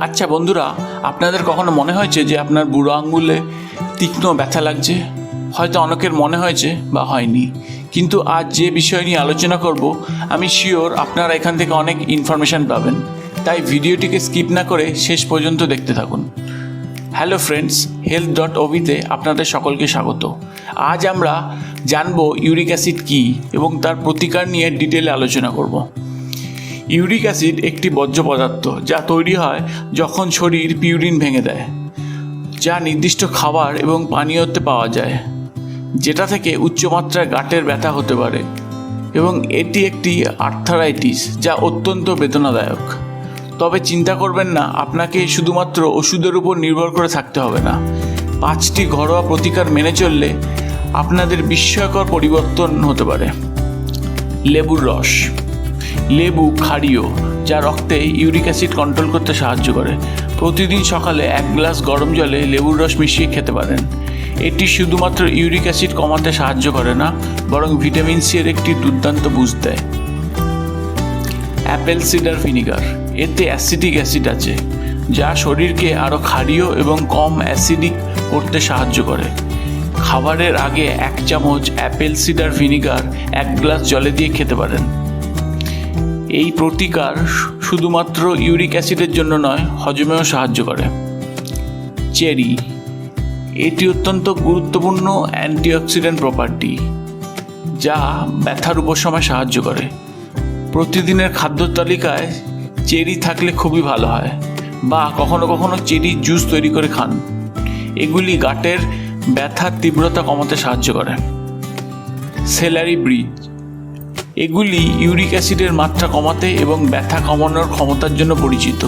আচ্ছা বন্ধুরা, আপনাদের কখনো মনে হয়েছে যে আপনার বুড়ো আঙ্গুলে তীক্ষ্ণ ব্যথা লাগছে? হয়তো অনেকের মনে হয়েছে বা হয়নি। কিন্তু আজ যে বিষয় নিয়ে আলোচনা করব, আমি শিওর আপনারা এখান থেকে অনেক ইনফরমেশান পাবেন। তাই ভিডিওটিকে স্কিপ না করে শেষ পর্যন্ত দেখতে থাকুন। হ্যালো ফ্রেন্ডস হেলথ ডট ওভিতে আপনাদের সকলকে স্বাগত। আজ আমরা জানব ইউরিক অ্যাসিড কী এবং তার প্রতিকার নিয়ে ডিটেলে আলোচনা করব। ইউরিক অ্যাসিড একটি বর্জ্য পদার্থ যা তৈরি হয় যখন শরীর পিউরিন ভেঙে দেয়, যা নির্দিষ্ট খাবার এবং পানীয়তে পাওয়া যায়, যেটা থেকে উচ্চমাত্রায় গাঁটের ব্যথা হতে পারে এবং এটি একটি আর্থারাইটিস যা অত্যন্ত বেদনাদায়ক। তবে চিন্তা করবেন না, আপনাকে শুধুমাত্র ওষুধের উপর নির্ভর করে থাকতে হবে না। পাঁচটি ঘরোয়া প্রতিকার মেনে চললে আপনাদের বিস্ময়কর পরিবর্তন হতে পারে। লেবুর রস লেবু, ক্ষারীয়, যা রক্তে ইউরিক অ্যাসিড কন্ট্রোল করতে সাহায্য করে। প্রতিদিন সকালে এক গ্লাস গরম জলে লেবুর রস মিশিয়ে খেতে পারেন। এটি শুধুমাত্র ইউরিক অ্যাসিড কমাতে সাহায্য করে না, বরং ভিটামিন সি এর একটি দুর্দান্ত বুঝ দেয়। Apple cider vinegar. এতে অ্যাসিডিক অ্যাসিড আছে, যা শরীরকে আরও ক্ষারীয় এবং কম অ্যাসিডিক করতে সাহায্য করে। খাবারের আগে এক চামচ অ্যাপেল সিডার ভিনিগার এক গ্লাস জলে দিয়ে খেতে পারেন। এই প্রতিকার শুধুমাত্র ইউরিক অ্যাসিডের জন্য নয়, হজমেও সাহায্য করে। চেরি, এটি অত্যন্ত গুরুত্বপূর্ণ অ্যান্টিঅক্সিডেন্ট প্রপার্টি, যা ব্যথার উপশমে সাহায্য করে। প্রতিদিনের খাদ্য তালিকায় চেরি থাকলে খুবই ভালো হয়, বা কখনো কখনো চেরি জুস তৈরি করে খান। এগুলি গাটের ব্যথার তীব্রতা কমাতে সাহায্য করে। সেলারি ব্রিজ এগুলি ইউরিক অ্যাসিডের মাত্রা কমাতে এবং ব্যথা কমানোর ক্ষমতার জন্য পরিচিত।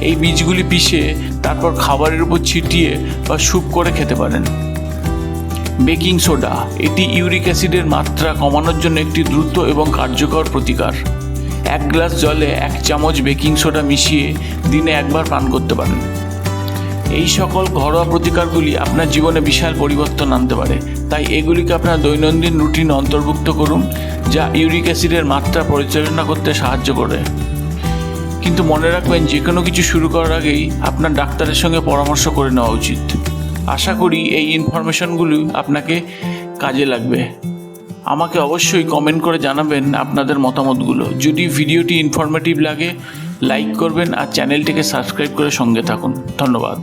এই বীজগুলি পিষে তারপর খাবারের উপর ছিটিয়ে বা স্যুপ করে খেতে পারেন। বেকিং সোডা, এটি ইউরিক অ্যাসিডের মাত্রা কমানোর জন্য একটি দ্রুত এবং কার্যকর প্রতিকার। এক গ্লাস জলে এক চামচ বেকিং সোডা মিশিয়ে দিনে একবার পান করতে পারেন। এই সকল ঘরোয়া প্রতিকারগুলি আপনার জীবনে বিশাল পরিবর্তন আনতে পারে। তাই এগুলিকে আপনার দৈনন্দিন রুটিন অন্তর্ভুক্ত করুন, যা ইউরিক অ্যাসিডের মাত্রা পরিচালনা করতে সাহায্য করে। কিন্তু মনে রাখবেন যে কোনো কিছু শুরু করার আগেই আপনার ডাক্তারের সঙ্গে পরামর্শ করে নেওয়া উচিত। আশা করি এই ইনফরমেশনগুলি আপনাকে কাজে লাগবে। আমাকে অবশ্যই কমেন্ট করে জানাবেন আপনাদের মতামতগুলো। যদি ভিডিওটি ইনফরমেটিভ লাগে লাইক করবেন আর চ্যানেলটিকে সাবস্ক্রাইব করে সঙ্গে থাকুন। ধন্যবাদ।